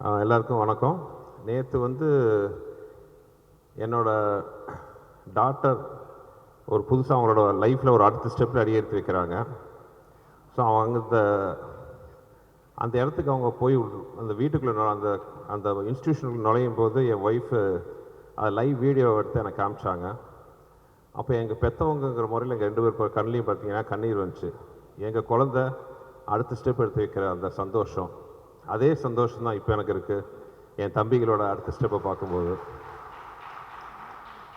எல்லாருக்கும் வணக்கம். நேற்று வந்து என்னோட டாட்டர் ஒரு புதுசாக அவங்களோட லைஃப்பில் ஒரு அடுத்த ஸ்டெப்பில் அடி எடுத்து வைக்கிறாங்க. ஸோ அவங்க இந்த அந்த இடத்துக்கு அவங்க போய் அந்த வீட்டுக்குள்ளே அந்த அந்த இன்ஸ்டியூஷனுக்கு நுழையும் போது என் ஒய்ஃபு அது லைவ் வீடியோ எடுத்து எனக்கு காமிச்சாங்க. அப்போ எங்கள் பெற்றவங்கங்கிற முறையில் எங்கள் ரெண்டு பேர் கண்ணிலையும் பார்த்தீங்கன்னா கண்ணீர் வந்துச்சு. எங்கள் குழந்த அடுத்த ஸ்டெப் எடுத்து வைக்கிற அந்த சந்தோஷம். அதே சந்தோஷம் தான் இப்போ எனக்கு இருக்குது என் தம்பிகளோட அடுத்த ஸ்டெப்பை பார்க்கும்போது.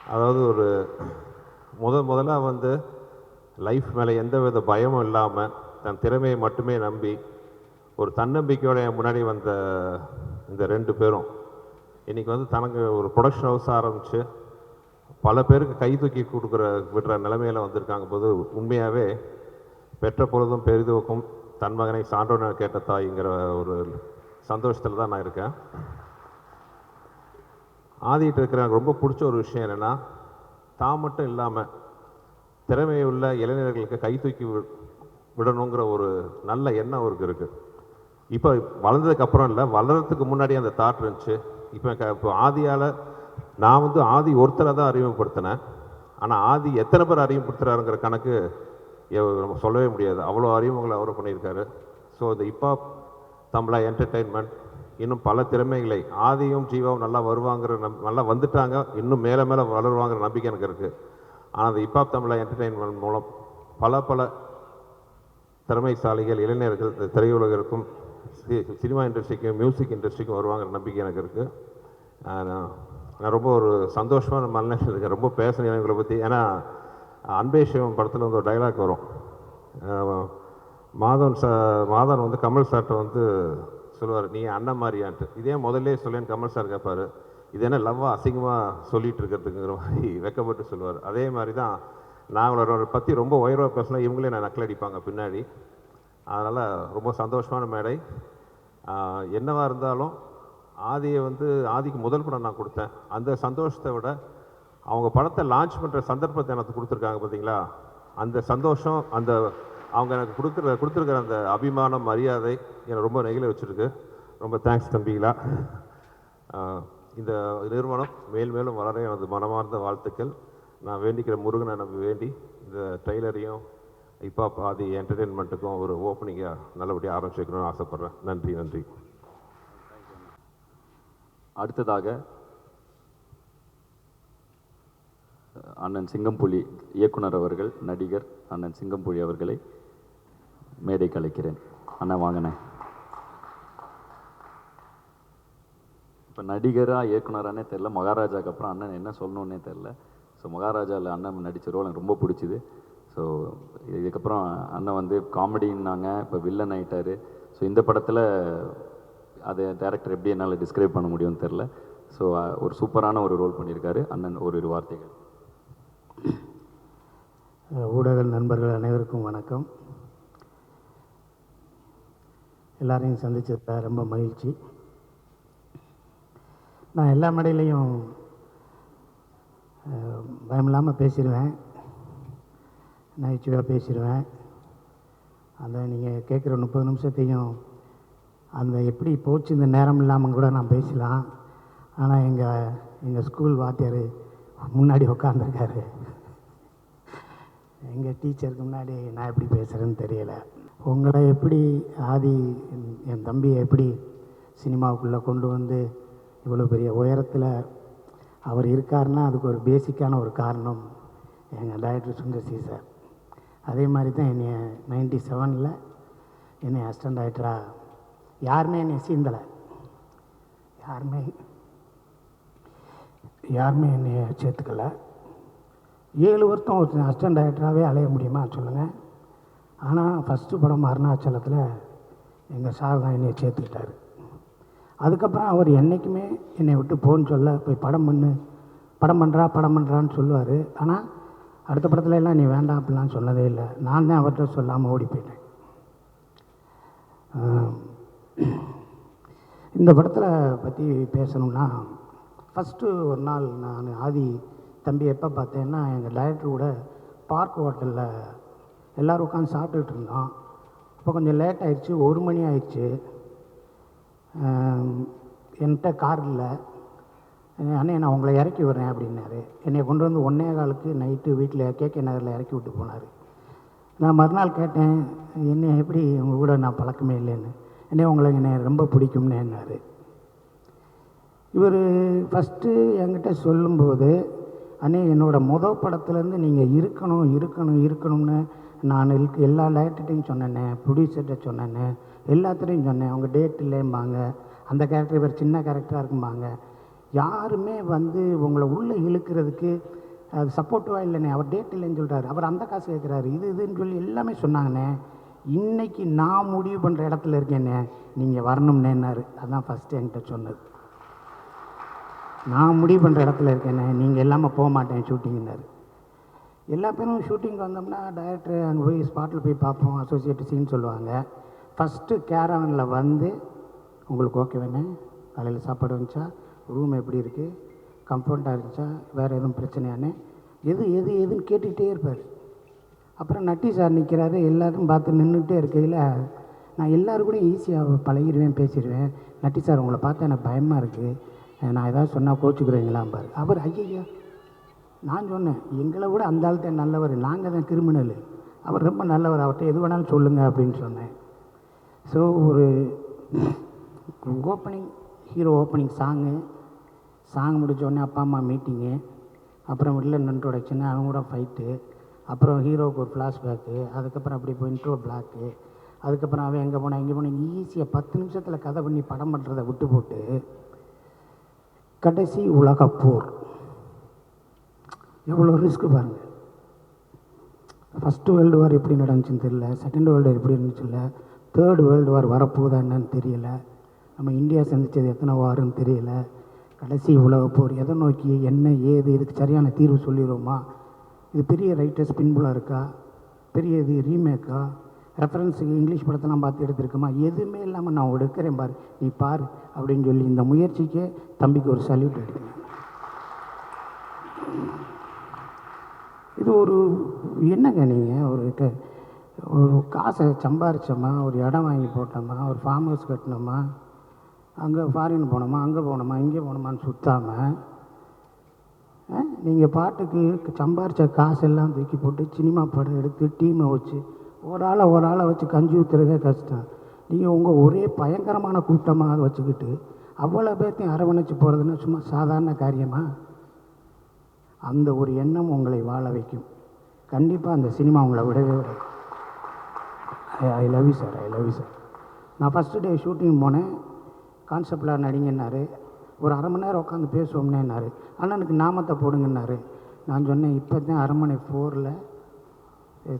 அதாவது ஒரு முத முதல்ல வந்து லைஃப் மேலே எந்த வித பயமும் இல்லாமல் தன் திறமையை மட்டுமே நம்பி ஒரு தன்னம்பிக்கையோட என் முன்னாடி வந்த இந்த ரெண்டு பேரும் இன்றைக்கி வந்து தனக்கு ஒரு ப்ரொடக்ஷன் ஹவுஸ் ஆரம்பித்து பல பேருக்கு கை தூக்கி கொடுக்குற விடுற நிலைமையில வந்திருக்காங்க போது உண்மையாகவே பெற்ற பொழுதும் பெரிதுவக்கும் தன் மகனை சான்றோன கேட்ட தாய்ங்கிற ஒரு சந்தோஷத்தில் தான் நான் இருக்கேன். ஆதிட்டு இருக்கிற எனக்கு ரொம்ப பிடிச்ச ஒரு விஷயம் என்னென்னா தான் மட்டும் இல்லாமல் திறமையுள்ள இளைஞர்களுக்கு கை தூக்கி வி- விடணுங்கிற ஒரு நல்ல எண்ணம் அவருக்கு இருக்குது இப்போ வளர்ந்ததுக்கு அப்புறம் இல்லை வளர்றதுக்கு முன்னாடி அந்த தாட் இருந்துச்சு. இப்போ க இப்போ ஆதியால் நான் வந்து ஆதி ஒருத்தரை தான் அறிமுகப்படுத்தினேன். ஆனால் ஆதி எத்தனை பேர் அறிமுகப்படுத்துகிறாருங்கிற கணக்கு நம்ம சொல்லவே முடியாது. அவ்வளோ அறிமுகங்களை அவர் பண்ணியிருக்காரு. ஸோ இந்த இப்போ தமிழா என்டர்டெயின்மெண்ட் இன்னும் பல திறமைகளை ஆதியும் ஜீவாவும் நல்லா வருவாங்கிற நம் நல்லா வந்துட்டாங்க. இன்னும் மேலே மேலே வளருவாங்கிற நம்பிக்கை எனக்கு இருக்குது ஆனால் அந்த இப்பாப் தமிழா என்டர்டெயின்மெண்ட் மூலம் பல பல திறமைசாலிகள் இளைஞர்கள் இந்த திரையுலகிற்கும் சி- சினிமா இண்டஸ்ட்ரிக்கும் மியூசிக் இண்டஸ்ட்ரிக்கும் வருவாங்கிற நம்பிக்கை எனக்கு இருக்குது நான் ரொம்ப ஒரு சந்தோஷமான மனநிலையில் இருக்கேன். ரொம்ப பேசணும் இவங்களை பற்றி ஏன்னா அன்பே சிவம் படத்தில் வந்து ஒரு டைலாக் வரும். மாதவன் சா மாதவன் வந்து கமல் சார்ட்ட வந்து சொல்லுவார் நீ அண்ணன் மாதிரியான்ட்டு. இதே முதல்ல சொல்லேன்னு கமல் சார் கேட்பார் இது என்ன லவ்வாக அசிங்கமாக சொல்லிட்டு இருக்கிறதுங்கிற மாதிரி வெக்கப்பட்டு சொல்லுவார். அதே மாதிரி தான் நாங்களோட பற்றி ரொம்ப உயர்வாக பேசினா இவங்களே நான் நக்கல் அடிப்பாங்க பின்னாடி. அதனால் ரொம்ப சந்தோஷமான மேடை. என்னவாக இருந்தாலும் ஆதியை வந்து ஆதிக்கு முதல் படம் நான் கொடுத்தேன். அந்த சந்தோஷத்தை விட அவங்க படத்தை லான்ச் பண்ணுற சந்தர்ப்பத்தை எனக்கு கொடுத்துருக்காங்க பார்த்தீங்களா அந்த சந்தோஷம் அந்த அவங்க எனக்கு கொடுக்குற கொடுத்துருக்கிற அந்த அபிமானம் மரியாதை என்னை ரொம்ப நெகிழ வச்சுருக்கு. ரொம்ப தேங்க்ஸ் தம்பிங்களா இந்த நிறுவனம் மேல் மேலும் வளர எனது மனமார்ந்த வாழ்த்துக்கள். நான் வேண்டிக்கிற முருகனை நம்ம வேண்டி இந்த ட்ரெய்லரையும் இப்போ பாதி என்டர்டெயின்மெண்ட்டுக்கும் ஒரு ஓப்பனிங்காக நல்லபடியாக ஆரம்பிச்சுக்கணும்னு ஆசைப்பட்றேன். நன்றி நன்றி. அடுத்ததாக அண்ணன் சிங்கம்புலி இயக்குனர் அவர்கள் நடிகர் அண்ணன் சிங்கம்புலி அவர்களை மேடை கலைக்கிறேன் அண்ணன் வாங்கினேன் இப்போ நடிகராக இயக்குனரானே தெரில மகாராஜாக்கு அப்புறம் அண்ணன் என்ன சொல்லணுன்னே தெரில ஸோ மகாராஜாவில் அண்ணன் நடித்த ரோல் எனக்கு ரொம்ப பிடிச்சிது. ஸோ இதுக்கப்புறம் அண்ணன் வந்து காமெடின்னாங்க இப்போ வில்லன் ஆகிட்டார் ஸோ இந்த படத்தில் அது டேரக்டர் எப்படி என்னால் டிஸ்கிரைப் பண்ண முடியும்னு தெரில ஸோ ஒரு சூப்பரான ஒரு ரோல் பண்ணியிருக்காரு அண்ணன். ஒரு வார்த்தைகள். ஊடக நண்பர்கள் அனைவருக்கும் வணக்கம். எல்லாரையும் சந்திச்சதுல ரொம்ப மகிழ்ச்சி. நான் எல்லா மேடையிலையும் பயமில்லாமல் பேசிடுவேன் நகைச்சுவையாக பேசிடுவேன் அந்த நீங்கள் கேட்குற முப்பது நிமிஷத்தையும் அந்த எப்படி போச்சு இந்த நேரம் இல்லாமல் கூட நான் பேசலாம். ஆனால் எங்கள் எங்கள் ஸ்கூல் வாத்தியார் முன்னாடி உட்காந்துருக்காரு எங்கள் டீச்சருக்கு முன்னாடி நான் எப்படி பேசுகிறேன்னு தெரியல. உங்களை எப்படி ஆதி என்- என் தம்பியை எப்படி சினிமாவுக்குள்ளே கொண்டு வந்து இவ்வளோ பெரிய உயரத்தில் அவர் இருக்காருன்னா அதுக்கு ஒரு பேசிக்கான ஒரு காரணம் எங்கள் டைரக்டர் சுந்தர் சி சார் அதே மாதிரி தான் என்னை நைன்டி செவனில் என்னை அசிஸ்டன்ட் டைரக்டராக யாருமே என்னை சீந்தலை. யாருமே யாருமே என்னை சேர்த்துக்கல. ஏழு வருஷம் ஒரு அசிஸ்டன்ட் டைரக்டராகவே அலைய முடியுமா சொல்லுங்கள் ஆனால் ஃபஸ்ட்டு படம் அருணாச்சலத்தில் எங்கள் சார் தான் என்னை சேர்த்துக்கிட்டாரு. அதுக்கப்புறம் அவர் என்றைக்குமே என்னை விட்டு போன்னு சொல்ல போய் படம் பண்ணு. படம் பண்ணுறா படம் பண்ணுறான்னு சொல்லுவார். ஆனால் அடுத்த படத்துல எல்லாம் நீ வேண்டாம் அப்படிலாம் சொன்னதே இல்லை. நான் தான் அவர்கிட்ட சொல்லாமல் ஓடி போயிட்டேன். இந்த படத்தில் பற்றி பேசணும்னா ஃபஸ்ட்டு ஒரு நாள் நான் ஆதி தம்பி எப்போ பார்த்தேன்னா எங்கள் டைரக்டர் கூட பார்க் ஹோட்டலில் எல்லோரும் உட்காந்து சாப்பிட்டுட்டு இருந்தோம். இப்போ கொஞ்சம் லேட் ஆயிடுச்சு ஒரு மணி ஆயிடுச்சு. என்கிட்ட கார் இல்லை. அண்ணே நான் உங்களை இறக்கி விடுறேன் அப்படின்னாரு. என்னை கொண்டு வந்து ஒன்னே காலுக்கு நைட்டு வீட்டில் கேகே நகரில் இறக்கி விட்டு போனார். நான் மறுநாள் கேட்டேன் என்ன எப்படி உங்கள் கூட நான் பழக்கமே இல்லைன்னு? என்ன உங்களை என்னை ரொம்ப பிடிக்கும்னு என்னாரு இவர் ஃபஸ்ட்டு என்கிட்ட சொல்லும்போது அண்ணே என்னோடய மொதல் படத்துலேருந்து நீங்கள் இருக்கணும் இருக்கணும் இருக்கணும்னு நான் இருக்கு எல்லா டைரக்டர்ட்டையும் சொன்னேன்னே ப்ரொடியூசர்கிட்ட சொன்னேன்னே எல்லாத்துலேயும் சொன்னேன் அவங்க டேட் இல்லைம்பாங்க அந்த கேரக்டர் இவர் சின்ன கேரக்டராக இருக்கும்பாங்க. யாருமே வந்து உங்களை உள்ளே இழுக்கிறதுக்கு அது சப்போர்ட்டிவாக இல்லைண்ணே அவர் டேட் இல்லைன்னு சொல்கிறாரு அவர் அந்த காசு கேட்குறாரு. இது இதுன்னு சொல்லி எல்லாமே சொன்னாங்கண்ணே. இன்றைக்கி நான் முடிவு பண்ணுற இடத்துல இருக்கேண்ணே நீங்கள் வரணும்னேன்னாரு. அதான் ஃபஸ்ட்டு என்கிட்ட சொன்னது. நான் முடிவு பண்ணுற இடத்துல இருக்கேனே நீங்கள் இல்லாமல் போக மாட்டேன் ஷூட்டிங்னாரு எல்லா பேரும் ஷூட்டிங்க்கு வந்தோம்னா டைரக்டர் அங்கே போய் ஸ்பாட்டில் போய் பார்ப்போம் அசோசியேட் சீன் சொல்லுவாங்க. ஃபஸ்ட்டு கேரவனில் வந்து உங்களுக்கு ஓகே வேணே காலையில் சாப்பாடு வந்துச்சா? ரூம் எப்படி இருக்குது கம்ஃபர்ட்டாக இருந்துச்சா? வேறு எதுவும் பிரச்சனையானே? எது எது எதுன்னு கேட்டுக்கிட்டே இருப்பார். அப்புறம் நட்டி சார் நிற்கிறாரு எல்லாரும் பார்த்து நின்றுட்டே இருக்கையில் நான் எல்லோரும் கூட ஈஸியாக பழகிடுவேன் பேசிடுவேன் நட்டி சார் உங்களை பார்த்தா எனக்கு பயமாக இருக்குது நான் ஏதாவது சொன்னால் கோச்சுக்கிறீங்களாம்பார் அவர் ஐயா நான் சொன்னேன் எங்களை விட அந்த ஆள் தான் நல்லவர் நாங்கள் தான் கிரிமினல். அவர் ரொம்ப நல்லவர் அவர்கிட்ட எது வேணாலும் சொல்லுங்கள் அப்படின்னு சொன்னேன். ஸோ ஒரு opening hero opening song song முடித்தோடனே அப்பா அம்மா மீட்டிங்கு அப்புறம் வில்லன் இன்ட்ரோடக்ஷனு அவங்க கூட ஃபைட்டு அப்புறம் ஹீரோவுக்கு ஒரு ஃப்ளாஷ்பேக்கு அதுக்கப்புறம் அப்படி போய் இன்ட்ரோ பிளாக்கு அதுக்கப்புறம் அவன் எங்கே போனால் எங்கே போனால் ஈஸியாக பத்து நிமிஷத்தில் கதை பண்ணி படம் பண்ணுறதை விட்டு போட்டு கடைசி உலக போர் எவ்வளோ ரிஸ்க் பாருங்கள் ஃபஸ்ட்டு வேர்ல்டு வார் எப்படி நடந்துச்சுன்னு தெரியல. செகண்ட் வேர்ல்டு வார் எப்படி இருந்துச்சு இல்லை தேர்டு வேர்ல்டு வார் வரப்போகுதா என்னன்னு தெரியல. நம்ம இந்தியா சந்தித்தது எத்தனை வாருன்னு தெரியல. கடைசி உலக போர் எதை நோக்கி என்ன ஏது இதுக்கு சரியான தீர்வு சொல்லிடுவோமா? இது பெரிய ரைட்டர்ஸ் பின்புலாக இருக்கா? பெரிய இது ரீமேக்கா ரெஃபரன்ஸுக்கு இங்கிலீஷ் படத்தெல்லாம் பார்த்து எடுத்திருக்கோமா எதுவுமே இல்லாமல் நான் எடுக்கிறேன் பாரு. நீ பார் அப்படின்னு சொல்லி இந்த முயற்சிக்கே தம்பிக்கு ஒரு சல்யூட் எடுக்கிறேன். இது ஒரு என்னங்க நீங்கள் ஒரு ஒரு காசை சம்பாரிச்சோமா? ஒரு இடம் வாங்கி போட்டோமா? ஒரு ஃபார்ம் ஹவுஸ் கட்டினோமா? அங்கே ஃபாரின் போனோமா? அங்கே போனோமா? இங்கே போனோமான்னு சுற்றாமல் நீங்கள் பாட்டுக்கு சம்பாரித்த காசெல்லாம் தூக்கி போட்டு சினிமா படம் எடுத்து டீமை வச்சு ஒரு ஆளை ஒரு ஆளை வச்சு கஞ்சி ஊற்றுறதே கஷ்டம். நீங்கள் உங்கள் ஒரே பயங்கரமான கூட்டமாக வச்சுக்கிட்டு அவ்வளோ பேர்த்தையும் அரவணைச்சு போகிறதுன்னா சும்மா சாதாரண காரியமாக அந்த ஒரு எண்ணம் உங்களை வாழ வைக்கும். கண்டிப்பாக அந்த சினிமா உங்களை விடவே விட I love you sir I love you sir நான் ஃபஸ்ட்டு டே ஷூட்டிங் போனேன். கான்செப்டில் நடிங்கன்னாரு. ஒரு அரை மணி நேரம் உட்காந்து பேசுவோம்னேன்னாரு. அண்ணனுக்கு நாமத்தை போடுங்கன்னாரு. நான் சொன்னேன் இப்போ தான் அரண்மனை ஃபோரில்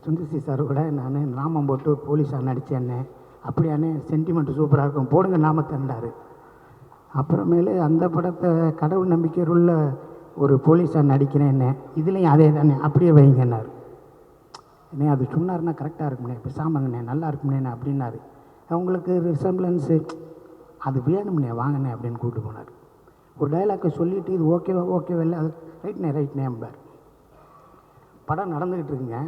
சுந்தர்சி சார் கூட நான் நாமம் போட்டு போலீஸாக நடித்தேன்னே அப்படியானே சென்டிமெண்ட் சூப்பராக இருக்கும். போடுங்க நாமத்தண்டாரு அப்புறமேலு அந்த படத்தை கடவுள் நம்பிக்கையுள்ள ஒரு போலீஸாக என்ன இதுலேயும் அதே தானே அப்படியே வைங்கன்னாரு. என்ன அது சொன்னார்னா கரெக்டாக இருக்கும்னே பேசாமங்கண்ணே நல்லா இருக்கும்ண்ணே அப்படின்னாரு. அவங்களுக்கு ரிசம்பிளன்ஸு அது வேணும்னே வாங்கண்ணே அப்படின்னு கூப்பிட்டு போனார். ஒரு டைலாக்கை சொல்லிவிட்டு இது ஓகேவா ஓகேவா இல்லை அது ரைட்ண்ணே ரைட்ண்ணே அம்பார் படம் நடந்துக்கிட்டு இருக்குங்க.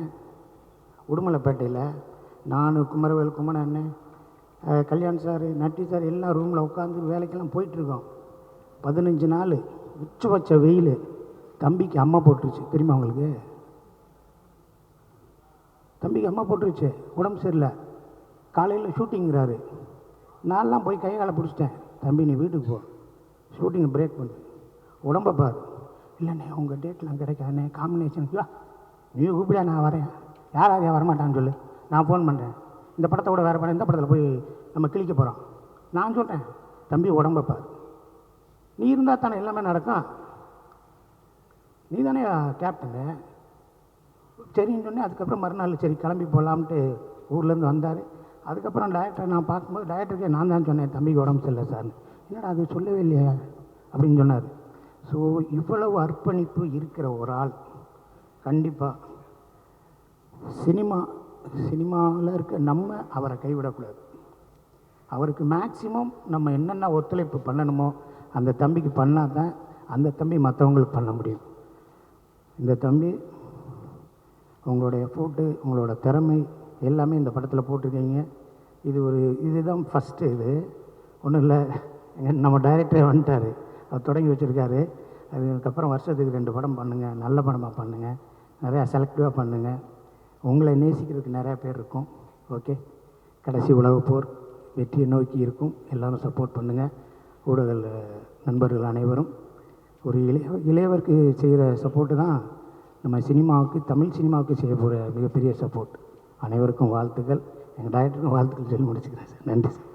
உடுமலைப்பேட்டையில். நான் குமரவேல் குமரன் அண்ணன் கல்யாண் சார் நட்டி சார் எல்லாம் ரூமில் உட்காந்து வேலைக்கெல்லாம் போயிட்டுருக்கோம். பதினஞ்சு நாள் உச்ச வச்ச வெயில். தம்பிக்கு அம்மா போட்டுருச்சு. தெரியுமா உங்களுக்கு? தம்பிக்கு அம்மா போட்டுருச்சு. உடம்பு சரியில்லை. காலையில் ஷூட்டிங்கிறாரு. நான்லாம் போய் கை காலை பிடிச்சிட்டேன். தம்பி நீ வீட்டுக்கு போ. ஷூட்டிங்கை பிரேக் பண்ணு. உடம்பை பாரு. இல்லைண்ணே உங்கள் டேட்லாம் கிடைக்காதுண்ணே. காம்பினேஷன் நீ கூப்பிடா நான் வரேன். யார் யார் வரமாட்டான்னு சொல்லு. நான் ஃபோன் பண்ணுறேன் இந்த படத்தை கூட வேறு படம் இந்த படத்தில் போய் நம்ம கிழிக்க போகிறோம் நான் சொல்கிறேன் தம்பி உடம்ப நீ இருந்தால் தானே எல்லாமே நடக்கும். நீ தானே கேப்டனு சரின்னு சொன்னேன். அதுக்கப்புறம் மறுநாள் சரி கிளம்பி போகலாம்ட்டு ஊர்லேருந்து வந்தார். அதுக்கப்புறம் டேரக்டரை நான் பார்க்கும்போது டைரக்டருக்கே நான் தான் சொன்னேன் தம்பிக்கு உடம்பு சரியில்லை சார். என்னடா அது சொல்லவே இல்லையா. அப்படின்னு சொன்னார். ஸோ இவ்வளவு அர்ப்பணிப்பு இருக்கிற ஒரு ஆள். கண்டிப்பாக சினிமா சினிமாவில் இருக்க நம்ம அவரை கைவிடக்கூடாது. அவருக்கு மேக்சிமம் நம்ம என்னென்ன ஒத்துழைப்பு பண்ணணுமோ அந்த தம்பிக்கு பண்ணால் தான் அந்த தம்பி மற்றவங்களுக்கு பண்ண முடியும். இந்த தம்பி உங்களுடைய எஃபோர்ட்டு உங்களோட திறமை எல்லாமே இந்த படத்தில் போட்டிருக்கீங்க. இது ஒரு இதுதான் ஃபஸ்ட்டு இது. ஒன்றும் இல்லை நம்ம டைரக்டரே வந்துட்டார். அவர் தொடங்கி வச்சுருக்காரு. அதுக்கப்புறம் வருஷத்துக்கு ரெண்டு படம் பண்ணுங்கள் நல்ல படமாக பண்ணுங்கள் நிறையா செலக்டிவாக பண்ணுங்கள் உங்களை நேசிக்கிறதுக்கு நிறையா பேர் இருக்கும். ஓகே கடைசி உலகப் போர் வெற்றியை நோக்கி இருக்கும். எல்லாரும் சப்போர்ட் பண்ணுங்கள் ஊடக நண்பர்கள் அனைவரும். ஒரு இளைய இளையவருக்கு செய்கிற சப்போர்ட்டு தான் நம்ம சினிமாவுக்கு தமிழ் சினிமாவுக்கு செய்ய போகிற மிகப்பெரிய சப்போர்ட் அனைவருக்கும் வாழ்த்துக்கள். எங்கள் டைரக்டருக்கும் வாழ்த்துக்கள் சொல்லி முடிச்சுக்கிறேன் சார். நன்றி சார்.